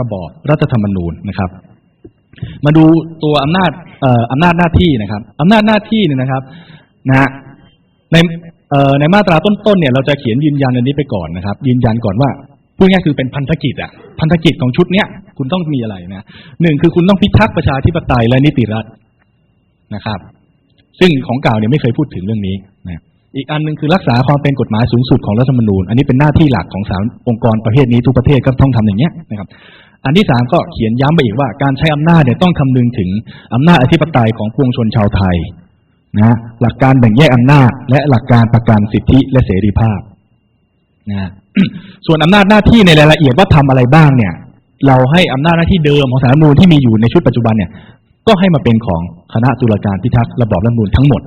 ระบอบรัฐธรรมนูญนะครับ มาดูตัวอำนาจอออำนาจหน้าที่นะครับอำนาจหน้าที่เนี่ยนะครับนะฮะในในมาตราต้นๆเนี่ยเราจะเขียนยืนยันอันนี้ไปก่อนนะครับ ยืนยันก่อนว่าพูดง่ายคือเป็นพันธกิจอะพันธกิจของชุดเนี้ยคุณต้องมีอะไรนะหนึ่งคือคุณต้องพิทักษ์ประชาธิปไตยและนิติรัฐนะครับ ซึ่งของเก่าเนี่ยไม่เคยพูดถึงเรื่องนี้นะ อีกอันหนึ่งคือรักษาความเป็นกฎหมายสูงสุดของรัฐธรรมนูญ อันนี้เป็นหน้าที่หลักของสามองค์กรประเภทนี้ทุกประเทศก็ต้องทำอย่างเนี้ยนะครับอันที่สามก็เขียนย้ำไปอีกว่าการใช้อำนาจเนี่ยต้องคำนึงถึงอำนาจอธิปไตยของปวงชนชาวไทยนะหลักการแบ่งแยกอำนาจ และหลักการประกันสิทธิและเสรีภาพนะส่วนอำนาจหน้าที่ในรายละเอียดว่าทำอะไรบ้างเนี่ย เราให้อำนาจหน้าที่เดิมของสารรัฐธรรมนูญที่มีอยู่ในชุดปัจจุบันเนี่ย ก็ให้มาเป็นของคณะตุลาการพิทักษ์ระบอบรัฐธรรมนูญทั้งหมด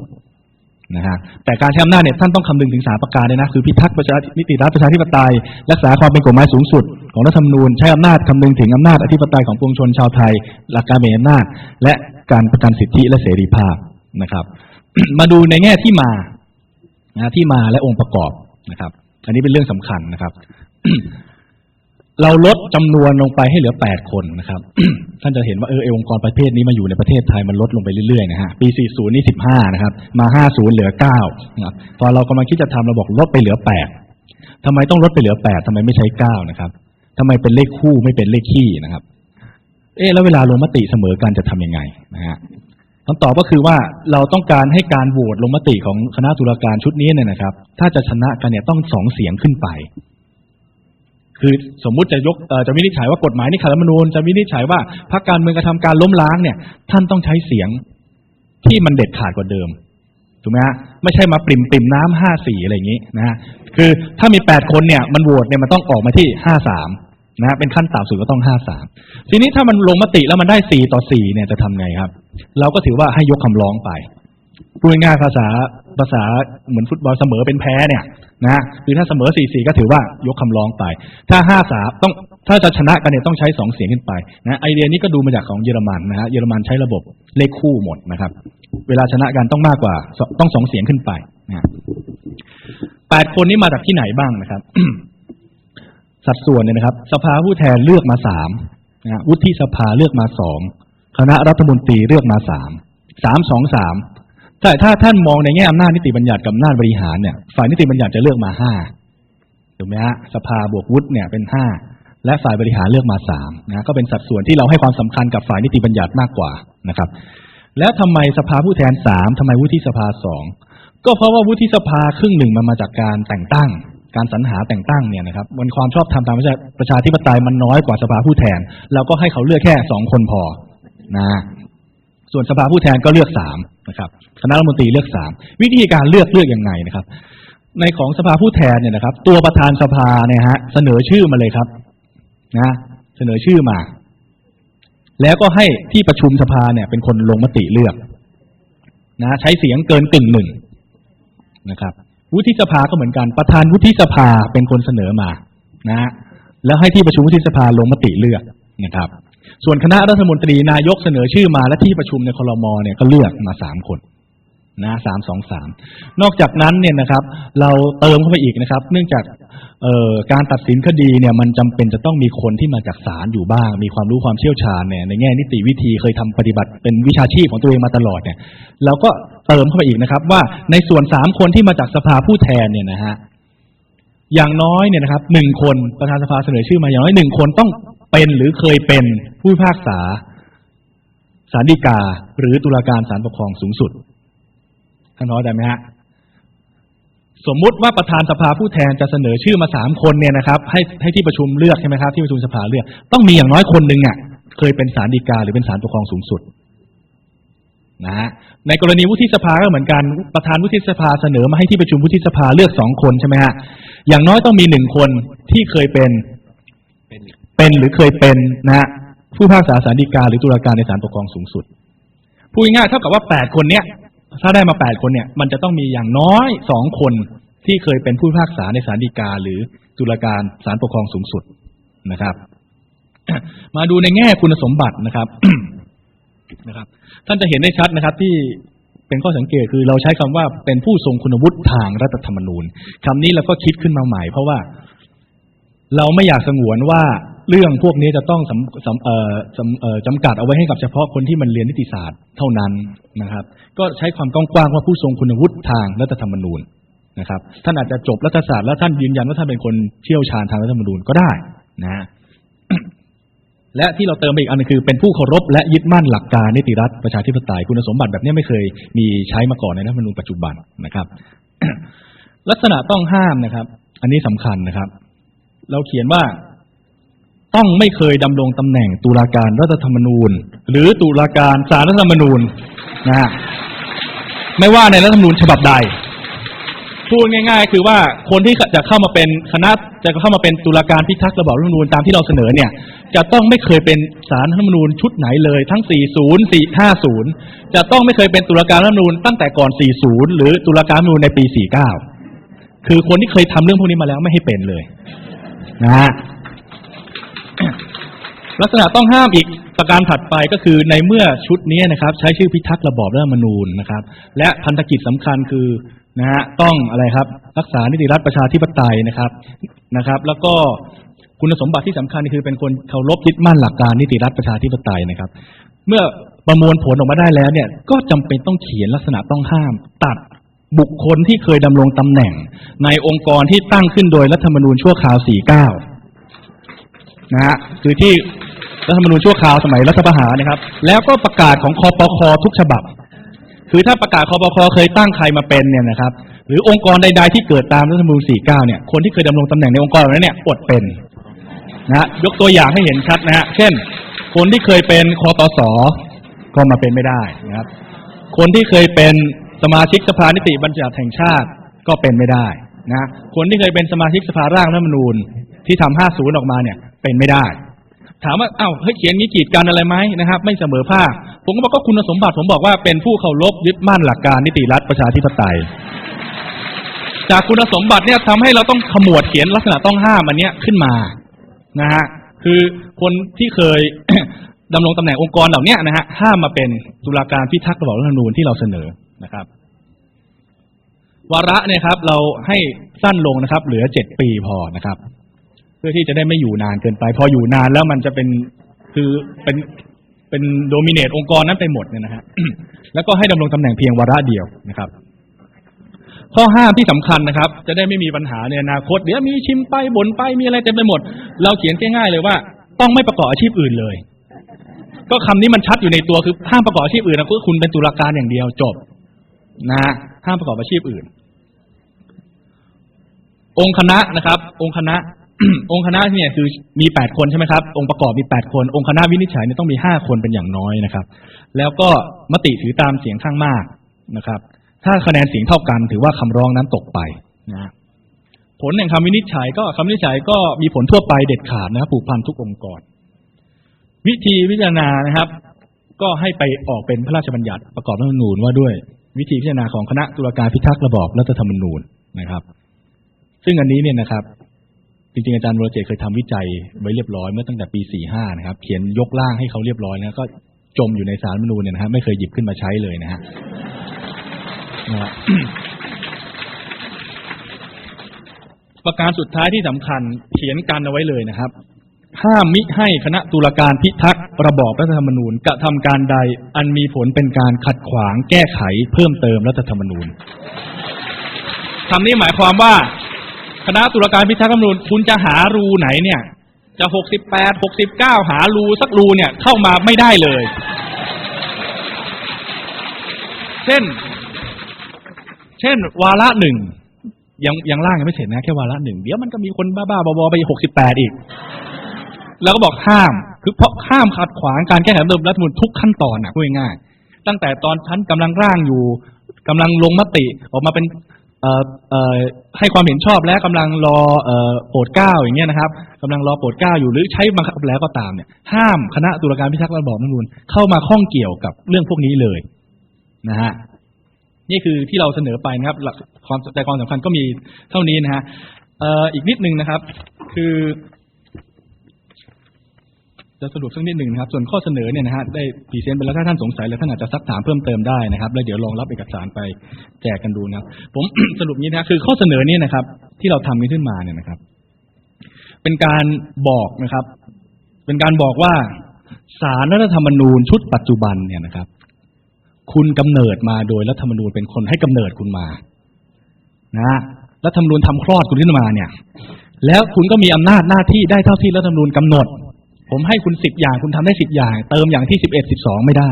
นะฮะแต่การใช้อำนาจเนี่ยท่านต้องคำนึงถึงสามประการเลยนะคือพิทักษ์ประชานิติรัฐประชาธิปไตย รักษาความเป็นกฎหมายสูงสุด ของรัฐธรรมนูญใช้อำนาจคำนึงถึงอำนาจอธิปไตยของปวงชนชาวไทย หลักการแบ่งอำนาจ และการประกันสิทธิและเสรีภาพนะครับ มาดูในแง่ที่มานะที่มาและองค์ประกอบนะครับ อันนี้เป็นเรื่องสำคัญนะครับ เราลดจำนวนลงไปให้เหลือแปดคนนะครับ ท่านจะเห็นว่าเออองค์กรประเภทนี้มาอยู่ในประเทศไทยมันลดลงไปเรื่อยๆนะฮะปี 40 นี่ 15 นะครับ มา 50 เหลือ9นะครับพอเรากำลังคิดจะทำเราบอกลดไปเหลือ 8ทำไมต้องลดไปเหลือ 8ทำไมไม่ใช้ 9 นะครับทำไมเป็นเลขคู่ไม่เป็นเลขคี่นะครับ เอ๊ะแล้วเวลาลงมติเสมอกันจะทำยังไงนะฮะคำตอบก็คือว่าเราต้องการให้การโหวตลงมติของคณะตุลาการชุดนี้เนี่ยนะครับ ถ้าจะชนะกันเนี่ยต้องสองเสียงขึ้นไป คือสมมุติจะยกจะวินิจฉัยว่ากฎหมายนี่ขัดรัฐมนูญจะวินิจฉัยว่าพรรคการเมืองกระทำการล้มล้างเนี่ย ท่านต้องใช้เสียงที่มันเด็ดขาดกว่าเดิมถูกไหมฮะไม่ใช่มาปริมปริมน้ำห้าสี่อะไรอย่างนี้นะฮะคือถ้ามีแปดคนเนี่ยมันโหวตเนี่ยมันต้องออกมาที่ห้าสามนะฮะเป็นขั้นต่ำสุดก็ต้องห้าสามทีนี้ถ้ามันลงมติแล้วมันได้สี่ต่อสี่เนี่ยจะทำไงครับ เราก็ถือว่าให้ยกคำร้องไป พูดง่ายภาษาภาษาเหมือนฟุตบอลเสมอเป็นแพ้เนี่ยนะคือถ้าเสมอสี่สี่ก็ถือว่ายกคำร้องไป ถ้าห้าสามต้องถ้าจะชนะกันเนี่ยต้องใช้สองเสียงขึ้นไปนะไอเดียนี้ก็ดูมาจากของเยอรมันนะฮะเยอรมันใช้ระบบเลขคู่หมดนะครับ เวลาชนะกันต้องมากกว่าต้องสองเสียงขึ้นไปนะแปดคนนี้มาจากที่ไหนบ้างนะครับ สัดส่วนเนี่ยนะครับ สภาผู้แทนเลือกมาสามนะวุฒิสภาเลือกมาสองคณะรัฐมนตรีเลือกมาสามสามสองสาม แต่ถ้าท่านมองในแง่อำนาจนิติบัญญัติกับอำนาจบริหารเนี่ย ฝ่ายนิติบัญญัติจะเลือกมาห้าถูกไหมฮะสภาบวกวุฒิเนี่ยเป็นห้าและฝ่ายบริหารเลือกมาสามนะก็เป็นสัดส่วนที่เราให้ความสำคัญกับฝ่ายนิติบัญญัติมากกว่านะครับ แล้วทำไมสภาผู้แทนสามทำไมวุฒิสภาสองก็เพราะว่าวุฒิสภาครึ่งหนึ่งมันมาจากการแต่งตั้ง การสรรหาแต่งตั้งเนี่ยนะครับมันความชอบธรรมตามประชาธิปไตยมันน้อยกว่าสภาผู้แทน เราก็ให้เขาเลือกแค่สองคนพอนะ ส่วนสภาผู้แทนก็เลือกสามนะครับ คณะรัฐมนตรีเลือกสามวิธีการเลือกเลือกยังไงนะครับ ในของสภาผู้แทนเนี่ยนะครับ ตัวประธานสภาเนี่ยฮะเสนอชื่อมาเลยครับนะเสนอชื่อมา แล้วก็ให้ที่ประชุมสภาเนี่ย เป็นคนลงมติเลือก นะ ใช้เสียงเกินกึ่งหนึ่งนะครับวุฒิสภาก็เหมือนกันประธานวุฒิสภาเป็นคนเสนอมา นะ แล้วให้ที่ประชุมวุฒิสภาลงมติเลือกนะครับ ส่วนคณะรัฐมนตรีนายกเสนอชื่อมาและที่ประชุมในคลมอเนี่ยก็เลือกมาสามคนนะสามสองสามนอกจากนั้นเนี่ยนะครับ เราเติมเข้าไปอีกนะครับ เนื่องจากเอ่อการตัดสินคดีเนี่ยมันจำเป็นจะต้องมีคนที่มาจากศาลอยู่บ้าง มีความรู้ความเชี่ยวชาญเนี่ยในแง่นิติวิธีเคยทำปฏิบัติเป็นวิชาชีพของตัวเองมาตลอดเนี่ยเราก็เติมเข้าไปอีกนะครับ ว่าในส่วนสามคนที่มาจากสภาผู้แทนเนี่ยนะฮะอย่างน้อยเนี่ยนะครับหนึ่งคนประธานสภาเสนอชื่อมาอย่างน้อยหนึ่งคนต้อง เป็นหรือเคยเป็นผู้พิพากษาศาลฎีกาหรือตุลาการศาลปกครองสูงสุดท่านน้อยได้ไหมฮะสมมุติว่าประธานสภาผู้แทนจะเสนอชื่อมาสามคนเนี่ยนะครับ ให้ให้ที่ประชุมเลือกใช่ไหมครับที่ประชุมสภาเลือก ต้องมีอย่างน้อยคนหนึ่งอะ เคยเป็นศาลฎีกาหรือเป็นศาลปกครองสูงสุดนะฮะในกรณีวุฒิสภาก็เหมือนกันประธานวุฒิสภาเสนอมาให้ที่ประชุมวุฒิสภาเลือกสองคนใช่ไหมฮะอย่างน้อยต้องมีหนึ่งคนที่เคยเป็น เป็นหรือเคยเป็นนะฮะผู้พิพากษาศาลฎีกาหรือตุลาการในศาลปกครองสูงสุดพูดง่ายเท่ากับว่าแปดคนเนี้ยถ้าได้มาแปดคนเนี่ย มันจะต้องมีอย่างน้อยสองคนที่เคยเป็นผู้พิพากษาในศาลฎีกา หรือตุลาการศาลปกครองสูงสุดนะครับ มาดูในแง่คุณสมบัตินะครับนะครับ ท่านจะเห็นได้ชัดนะครับ ที่เป็นข้อสังเกตคือเราใช้คำว่าเป็นผู้ทรงคุณวุฒิทางรัฐธรรมนูญคำนี้เราก็คิดขึ้นมาใหม่ เพราะว่า เราไม่อยากสงวนว่า เรื่องพวกนี้จะต้องจำกัดเอาไว้ให้กับเฉพาะคนที่มันเรียนนิติศาสตร์เท่านั้นนะครับ ก็ใช้ความกว้างๆว่าผู้ทรงคุณวุฒิทางรัฐธรรมนูญนะครับ ท่านอาจจะจบรัฐศาสตร์แล้วท่านยืนยันว่าท่านเป็นคนเชี่ยวชาญทางรัฐธรรมนูญก็ได้นะและที่เราเติมไปอีกอันนึงคือเป็นผู้เคารพและยึดมั่นหลักการนิติรัฐประชาธิปไตยคุณสมบัติแบบนี้ไม่เคยมีใช้มาก่อนในรัฐธรรมนูญปัจจุบันนะครับ ลักษณะต้องห้ามนะครับ อันนี้สำคัญนะครับ เราเขียนว่า ต้องไม่เคยดำรงตำแหน่งตุลาการรัฐธรรมนูญ หรือตุลาการศาลรัฐธรรมนูญนะฮะไม่ว่าในรัฐธรรมนูญฉบับใด พูดง่าย ๆ คือว่าคนที่จะเข้ามาเป็นคณะจะเข้ามาเป็นตุลาการพิทักษ์ระบอบรัฐธรรมนูญตามที่เราเสนอเนี่ย จะต้องไม่เคยเป็นสารรัฐธรรมนูญชุดไหนเลย ทั้ง 40 450 จะต้องไม่เคยเป็นตุลาการรัฐธรรมนูญตั้งแต่ก่อน 40 หรือตุลาการรัฐธรรมนูญในปี 49 คือคนที่เคยทำเรื่องพวกนี้มาแล้วไม่ให้เป็นเลยนะฮะ ลักษณะต้องห้ามอีกประการถัดไปก็คือในเมื่อชุดนี้นะครับ ใช้ชื่อพิทักษ์ระบอบรัฐธรรมนูญนะครับ และพันธกิจสำคัญคือนะฮะต้องอะไรครับ รักษานิติรัฐประชาธิปไตยนะครับนะครับ แล้วก็คุณสมบัติที่สำคัญคือเป็นคนเคารพยึดมั่นหลักการนิติรัฐประชาธิปไตยนะครับ เมื่อประมวลผลออกมาได้แล้วเนี่ย ก็จำเป็นต้องเขียนลักษณะต้องห้าม ตัดบุคคลที่เคยดำรงตำแหน่ง ในองค์กรที่ตั้งขึ้นโดยรัฐธรรมนูญชั่วคราว 49 นะฮะคือที่รัฐธรรมนูญชั่วคราวสมัยรัฐประหารนะครับ แล้วก็ประกาศของคอปคทุกฉบับ คือถ้าประกาศคอปคเคยตั้งใครมาเป็นเนี่ยนะครับ หรือองค์กรใด ๆ ที่เกิดตามรัฐธรรมนูญ49 เนี่ย คนที่เคยดำรงตำแหน่งในองค์กรเหล่านั้นเนี่ยอดเป็นนะฮะยกตัวอย่างให้เห็นชัดนะฮะเช่น คนที่เคยเป็นคอตสก็มาเป็นไม่ได้นะครับ คนที่เคยเป็นสมาชิกสภานิติบัญญัติแห่งชาติก็เป็นไม่ได้นะคนที่เคยเป็นสมาชิกสภาร่างรัฐธรรมนูญที่ทำ50 ออกมาเนี่ย เป็นไม่ได้ ถามว่าเอ้าเฮ้ยเขียนงี้กีดกันอะไรไหมนะครับ ไม่เสมอภาคผมก็บอกก็คุณสมบัติ ผมบอกว่าเป็นผู้เคารพยึดมั่นหลักการนิติรัฐประชาธิปไตย จากคุณสมบัติเนี่ยทำให้เราต้องขมวดเขียนลักษณะต้องห้ามอันเนี้ยขึ้นมานะฮะคือคนที่เคยดำรงตำแหน่งองค์กรเหล่าเนี้ยนะฮะห้ามมาเป็นตุลาการพิทักษ์ระบอบรัฐธรรมนูญที่เราเสนอนะครับ วาระเนี่ยครับ เราให้สั้นลงนะครับ เหลือเจ็ดปีพอนะครับ พื่อที่จะได้ไม่อยู่นานเกินไป พออยู่นานแล้วมันจะเป็นคือเป็นเป็นโดมิเนตองค์กรนั้นไปหมดเนี่ยนะฮะแล้วก็ให้ดำรงตำแหน่งเพียงวาระเดียวนะครับ ข้อห้ามที่สำคัญนะครับ จะได้ไม่มีปัญหาในอนาคตเดี๋ยวมีชิมไปบ่นไปมีอะไรเต็มไปหมด เราเขียนง่ายๆเลยว่า ต้องไม่ประกอบอาชีพอื่นเลย ก็คำนี้มันชัดอยู่ในตัวคือห้ามประกอบอาชีพอื่นนะคือคุณเป็นตุลาการอย่างเดียวจบ นะห้ามประกอบอาชีพอื่น องค์คณะนะครับ องค์คณะ องค์คณะเนี่ยคือมีแปดคนใช่ไหมครับ องค์ประกอบมีแปดคน องค์คณะวินิจฉัยเนี่ยต้องมีห้าคนเป็นอย่างน้อยนะครับ แล้วก็มติถือตามเสียงข้างมากนะครับ ถ้าคะแนนเสียงเท่ากัน ถือว่าคำร้องนั้นตกไปนะผลแห่งคำวินิจฉัยก็คำวินิจฉัยก็มีผลทั่วไปเด็ดขาดนะครับผูกพันทุกองค์กร วิธีพิจารณานะครับ ก็ให้ไปออกเป็นพระราชบัญญัติประกอบรัฐธรรมนูญว่าด้วยวิธีพิจารณาของคณะตุลาการพิทักษ์ระบอบรัฐธรรมนูญนะครับ ซึ่งอันนี้เนี่ยนะครับ จริงๆ อาจารย์วรเจตเคยทำวิจัยไว้เรียบร้อยเมื่อตั้งแต่ปี 45 นะครับ เขียนยกร่างให้เขาเรียบร้อยแล้วก็จมอยู่ในสารรัฐธรรมนูญเนี่ยนะฮะไม่เคยหยิบขึ้นมาใช้เลยนะฮะนะฮะประการสุดท้ายที่สำคัญเขียนกันเอาไว้เลยนะครับห้ามมิให้คณะตุลาการพิทักษ์ระบอบรัฐธรรมนูญกระทำการใดอันมีผลเป็นการขัดขวางแก้ไขเพิ่มเติมรัฐธรรมนูญคำนี้หมายความว่า คณะตุลาการพิทักษ์รัฐธรรมนูญคุณจะหารูไหนเนี่ย จะหกสิบแปดหกสิบเก้าหารูสักรูเนี่ยเข้ามาไม่ได้เลย เช่น เช่น วาระหนึ่งยังยังร่างยังไม่เสร็จนะแค่วาระหนึ่งเดี๋ยวมันก็มีคนบ้าๆบอๆไปหกสิบแปดอีก แล้วก็บอกห้าม คือเพราะห้ามขัดขวางการแก้ไขรัฐธรรมนูญทุกขั้นตอนนะพูดง่ายตั้งแต่ตอนชั้นกำลังร่างอยู่กำลังลงมติออกมาเป็น ให้ความเห็นชอบและกำลังรอเอ่อโปรดเก้าอย่างเงี้ยนะครับกำลังรอโปรดเก้าอยู่หรือใช้บังคับแล้วก็ตามเนี่ยห้ามคณะตุลาการพิทักษ์ระบอบรัฐมนูญเข้ามาข้องเกี่ยวกับเรื่องพวกนี้เลยนะฮะนี่คือที่เราเสนอไปนะครับหลักความใจความสำคัญก็มีเท่านี้นะฮะอ,อ,อีกนิดนึงนะครับ คือ จะสรุปสักนิดหนึ่งนะครับ ส่วนข้อเสนอเนี่ยนะฮะได้พรีเซนต์ไปแล้วถ้าท่านสงสัยแล้วท่านอาจจะซักถามเพิ่มเติมได้นะครับ แล้วเดี๋ยวลองรับเอกสารไปแจกกันดูนะครับ ผมสรุปนี้นะคือข้อเสนอเนี่ยนะครับ ที่เราทำนี้ขึ้นมาเนี่ยนะครับ เป็นการบอกนะครับ เป็นการบอกว่าสารรัฐธรรมนูญชุดปัจจุบันเนี่ยนะครับ คุณกำเนิดมาโดยรัฐธรรมนูญเป็นคนให้กำเนิดคุณมา นะรัฐธรรมนูญทำคลอดคุณขึ้นมาเนี่ย แล้วคุณก็มีอำนาจหน้าที่ได้เท่าที่รัฐธรรมนูญกำหนด ผมให้คุณสิบอย่างคุณทำได้สิบอย่าง เติมอย่างที่สิบเอ็ดสิบสองไม่ได้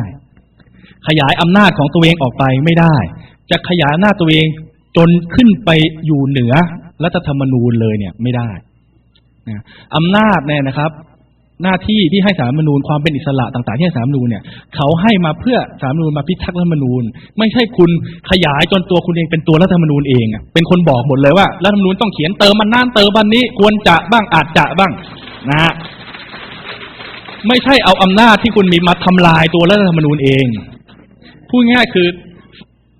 ขยายอำนาจของตัวเองออกไปไม่ได้ จะขยายอำนาจตัวเองจนขึ้นไปอยู่เหนือรัฐธรรมนูญเลยเนี่ยไม่ได้นะอำนาจเนี่ยนะครับ หน้าที่ที่ให้สารรัฐธรรมนูญความเป็นอิสระต่าง ๆ ที่ให้สารรัฐธรรมนูญเนี่ย เขาให้มาเพื่อสารรัฐธรรมนูญมาพิทักษ์รัฐธรรมนูญ ไม่ใช่คุณขยายจนตัวคุณเองเป็นตัวรัฐธรรมนูญเองเป็นคนบอกหมดเลยว่ารัฐธรรมนูญต้องเขียนเติมมันนั่นเติมมันนี้ควรจะบ้างอาจจะบ้างนะฮะ ไม่ใช่เอาอำนาจที่คุณมีมาทำลายตัวรัฐธรรมนูญเอง พูดง่ายคือ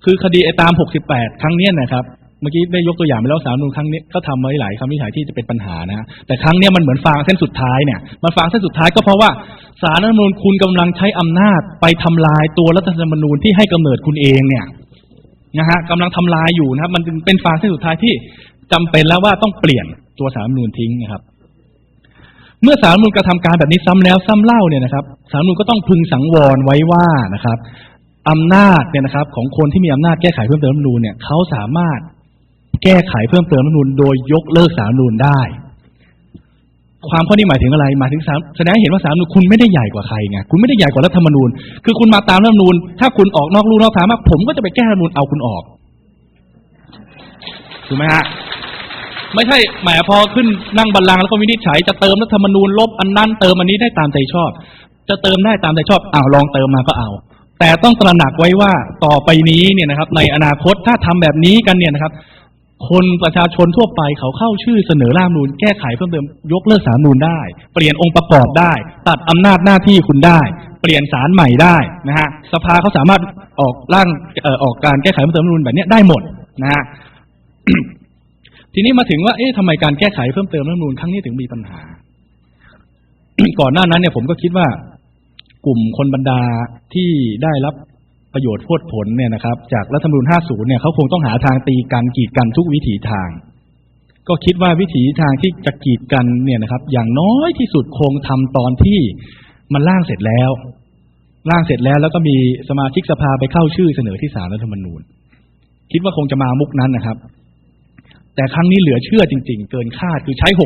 คือคดีไอ้ตาม 68 ครั้งเนี้ยนะครับ เมื่อกี้ได้ยกตัวอย่างไปแล้วสารรัฐธรรมนูญครั้งนี้ก็ทำไว้หลายคำวิจัยที่จะเป็นปัญหานะฮะแต่ครั้งเนี้ยมันเหมือนฟางเส้นสุดท้ายเนี่ย มันฟางเส้นสุดท้ายก็เพราะว่าสารรัฐธรรมนูญคุณกำลังใช้อำนาจไปทำลายตัวรัฐธรรมนูญที่ให้กำเนิดคุณเองเนี่ยนะฮะกำลังทำลายอยู่นะครับ มันเป็นฟางเส้นสุดท้ายที่จำเป็นแล้วว่าต้องเปลี่ยนตัวสารรัฐธรรมนูญทิ้งนะครับ เมื่อสารรัฐธรรมนูญกระทำการแบบนี้ซ้ำแล้วซ้ำเล่าเนี่ยนะครับ สารรัฐธรรมนูญก็ต้องพึงสังวรไว้ว่านะครับอำนาจเนี่ยนะครับ ของคนที่มีอำนาจแก้ไขเพิ่มเติมรัฐมนูญเนี่ยเขาสามารถแก้ไขเพิ่มเติมรัฐมนูญโดยยกเลิกสารรัฐธรรมนูญได้ ความข้อนี้หมายถึงอะไรหมายถึงสารแสดงให้เห็นว่าสารรัฐธรรมนูญคุณไม่ได้ใหญ่กว่าใครไงคุณไม่ได้ใหญ่กว่ารัฐธรรมนูญ คือคุณมาตามรัฐธรรมนูญ ถ้าคุณออกนอกลู่นอกทางมากผมก็จะไปแก้รัฐธรรมนูญเอาคุณออกถูกไหมฮะ ไม่ใช่แหมพอขึ้นนั่งบัลลังก์แล้วก็วินิจฉัยจะเติมรัฐธรรมนูญลบอันนั้นเติมอันนี้ได้ตามใจชอบ จะเติมได้ตามใจชอบอ้าวลองเติมมาก็เอา แต่ต้องตระหนักไว้ว่าต่อไปนี้เนี่ยนะครับ ในอนาคตถ้าทำแบบนี้กันเนี่ยนะครับ คนประชาชนทั่วไปเขาเข้าชื่อเสนอร่างนูญแก้ไขเพิ่มเติมยกเลิกสารนูญได้ เปลี่ยนองค์ประกอบได้ ตัดอำนาจหน้าที่คุณได้ เปลี่ยนสารใหม่ได้นะฮะสภาเขาสามารถออกร่างเอ่อออกการแก้ไขเพิ่มเติมรัฐนูญแบบนี้ได้หมดนะฮะ ทีนี้มาถึงว่า เอ๊ะทำไมการแก้ไขเพิ่มเติมรัฐมนูญครั้งนี้ถึงมีปัญหา ก่อนหน้านั้นเนี่ยผมก็คิดว่ากลุ่มคนบรรดาที่ได้รับประโยชน์พวดผลเนี่ยนะครับ จากรัฐธรรมนูญ50 เนี่ยเขาคงต้องหาทางตีกันกีดกันทุกวิถีทาง ก็คิดว่าวิถีทางที่จะกีดกันเนี่ยนะครับ อย่างน้อยที่สุดคงทำตอนที่มันร่างเสร็จแล้วร่างเสร็จแล้วแล้วก็มีสมาชิกสภาไปเข้าชื่อเสนอที่ศาลรัฐธรรมนูญ คิดว่าคงจะมามุกนั้นนะครับ แต่ครั้งนี้เหลือเชื่อจริง ๆ เกินคาดคือใช้68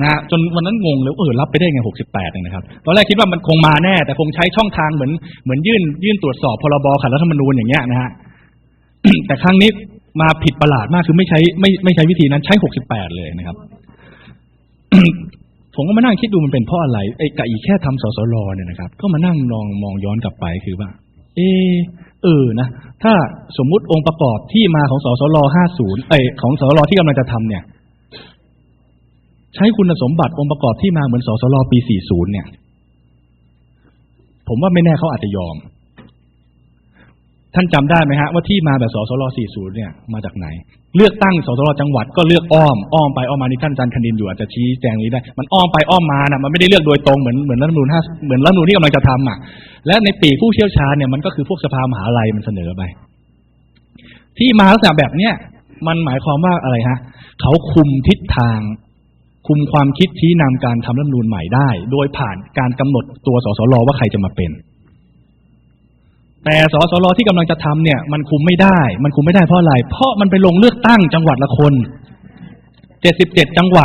นะฮะจนวันนั้นงงเลยเออรับไปได้ไง68เนี่ยนะครับตอนแรกคิดว่ามันคงมาแน่ แต่คงใช้ช่องทางเหมือนเหมือนยื่น ยื่นตรวจสอบพรบขัดรัฐธรรมนูญอย่างเงี้ยนะฮะแต่ครั้งนี้มาผิดประหลาดมากคือไม่ใช้ไม่ไม่ใช้วิธีนั้นใช้68เลยนะครับ ผมก็มานั่งคิดดูมันเป็นเพราะอะไรไอ้กะอีแค่ทำสสรเนี่ยนะครับ ก็มานั่งนองมองย้อนกลับไปคือว่า เออ เออนะถ้าสมมุติองค์ประกอบที่มาของสสรห้าศูนย์ไอของสสรที่กำลังจะทำเนี่ย ใช้คุณสมบัติองค์ประกอบที่มาเหมือนสสรปีสี่ศูนย์เนี่ย ผมว่าไม่แน่เขาอาจจะยอม ท่านจำได้ไหมฮะว่าที่มาแบบสสร40 เนี่ยมาจากไหน เลือกตั้งสสรจังหวัดก็เลือกอ้อมอ้อมไปอ้อมมานี่ท่านอาจารย์คณินอยู่อาจจะชี้แจงนี้ได้ มันอ้อมไปอ้อมมานะมันไม่ได้เลือกโดยตรงเหมือนเหมือนรัฐมนูญห้าเหมือนรัฐมนูญที่กำลังจะทำอะ และในปีผู้เชี่ยวชาญเนี่ยมันก็คือพวกสภามหาลัยมันเสนอไป ที่มาลักษณะแบบเนี้ยมันหมายความว่าอะไรฮะเขาคุมทิศทาง คุมความคิดชี้นำการทำรัฐมนูญใหม่ได้ โดยผ่านการกำหนดตัวสสรว่าใครจะมาเป็น แต่สสรที่กำลังจะทำเนี่ยมันคุมไม่ได้ มันคุมไม่ได้เพราะอะไร เพราะมันไปลงเลือกตั้งจังหวัดละคน77จังหวัด